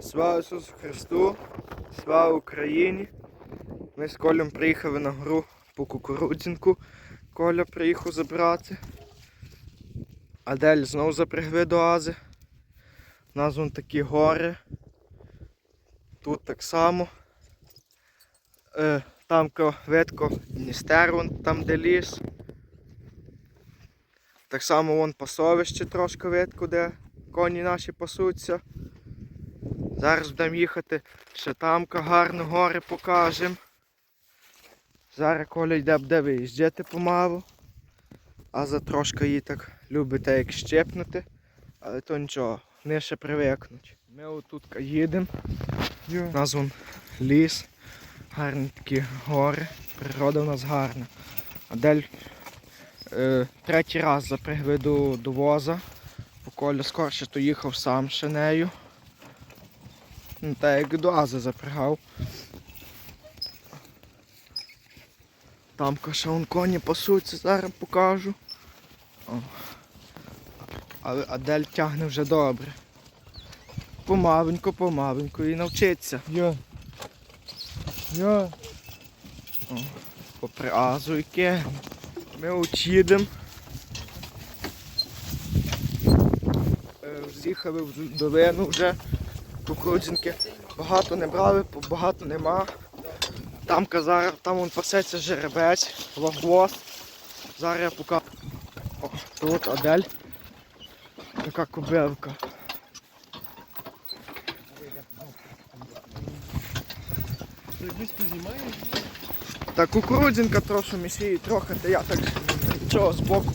Слава Ісусу Христу! Слава Україні! Ми з Колем приїхали на гору по кукурудзінку. Коля приїхав забрати. Адель знову запрягли до Ази. У нас вон такі гори. Тут так само. Е, там видко Дністер, вон там де ліс. Так само вон пасовище трошки видко, де коні наші пасуться. Зараз будемо їхати, ще тамка гарно гори покажемо. Зараз Коля йде буде виїжджати помалу. А за трошки її так любите як щепнути. Але то нічого, вони ще привикнуть. Ми отут їдемо. У нас вон ліс, гарні такі гори. Природа у нас гарна. Адель е, третій раз запрягли до, до воза. Бо Коля скорше то їхав сам ще нею. Ну, так як до Ази запрягав. Там вон коні пасуться, зараз покажу. О. Але Адель тягне вже добре. Помаленько, помаленько і навчиться. Я. Я. Попри Азу яке. Ми от їдемо. Е, З'їхали в долину вже кукурудзинки. Багато не брали, багато нема. Там казар, там вон пасеться жеребець, лохвост. Зараз я покажу. О, тут Адель. Така кобилка. Та кукурудзинка трохи місіє трохи, та я так нічого збоку.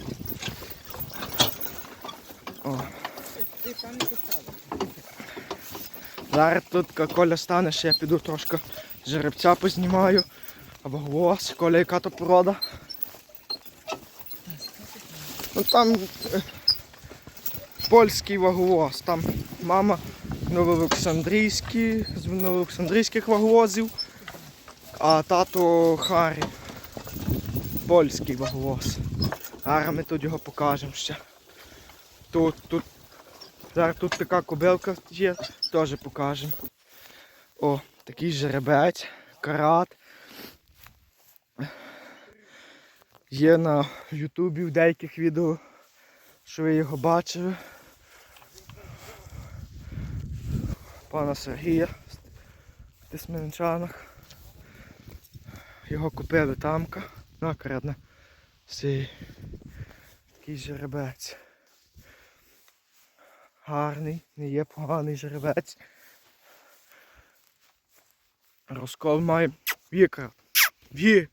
О. Зараз тут Коля стане, ще я піду трошки жеребця познімаю. Або голос, Коля яка то порода. Ну там е, польський ваговоз, там мама новоолександрійський, з новоолександрійських ваговозів. А тато Харі. Польський ваговоз. Зараз ми тут його покажемо ще. Тут, тут. Зараз тут така кобилка є, теж покажемо. О, такий жеребець, карат. Є на Ютубі в деяких відео, що ви його бачили. Пана Сергія в Тисменчанах. Його купили тамка. Накрадне. Цей такий жеребець. Гарний, не є поганий жеребець. Розкол має віка. Ві.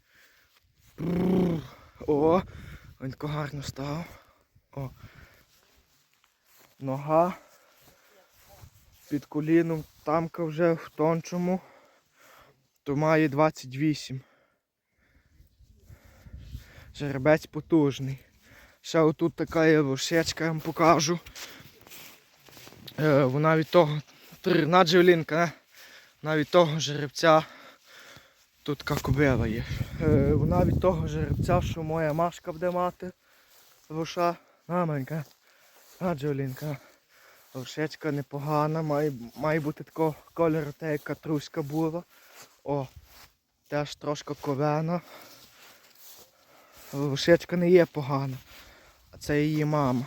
О, він тако гарно став. О. Нога. Під коліном тамка вже в тончому. То має 28. Жеребець потужний. Ще отут така є лошечка, я вам покажу. Е, вона від того, трина джевлінка, не? вона від того жеребця. Тут така кобила є. Е, вона від того жеребця, що моя машка буде мати. Лоша. На, маленька. На, джевлінка. Лошечка непогана, має, має бути такого кольору, та як катруська була. О, теж трошки ковена. Лошечка не є погана, а це її мама.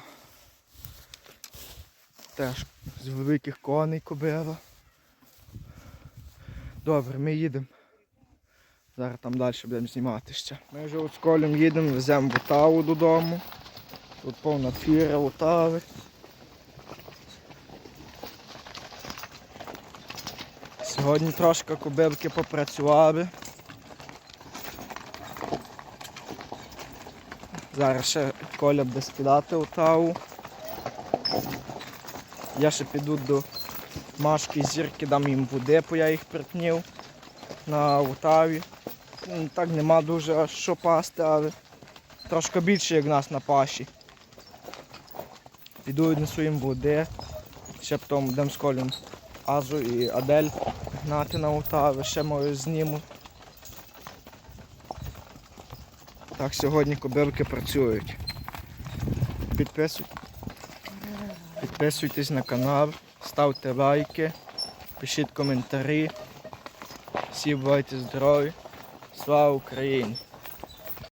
Теж з великих коней кобила. Добре, ми їдемо. Зараз там далі будемо знімати ще. Ми вже от з колем їдемо, веземо в Отаву додому. Тут повна фіра Отави. Сьогодні трошки кобилки попрацювали. Зараз ще Коля буде скидати Отаву. Я ще піду до Машки зірки, дам їм води, бо я їх припнів на Отаві. Ну, Так нема дуже що пасти, але трошки більше, як нас на паші. Піду віднесу їм води. Ще потім йдемо з Колем Азу і Адель гнати на Отави, ще мою зніму. Так сьогодні кобилки працюють. Підписуй- Підписуйтесь на канал, ставте лайки. пишіть коментарі. Всі бувайте здорові. Слава Україні!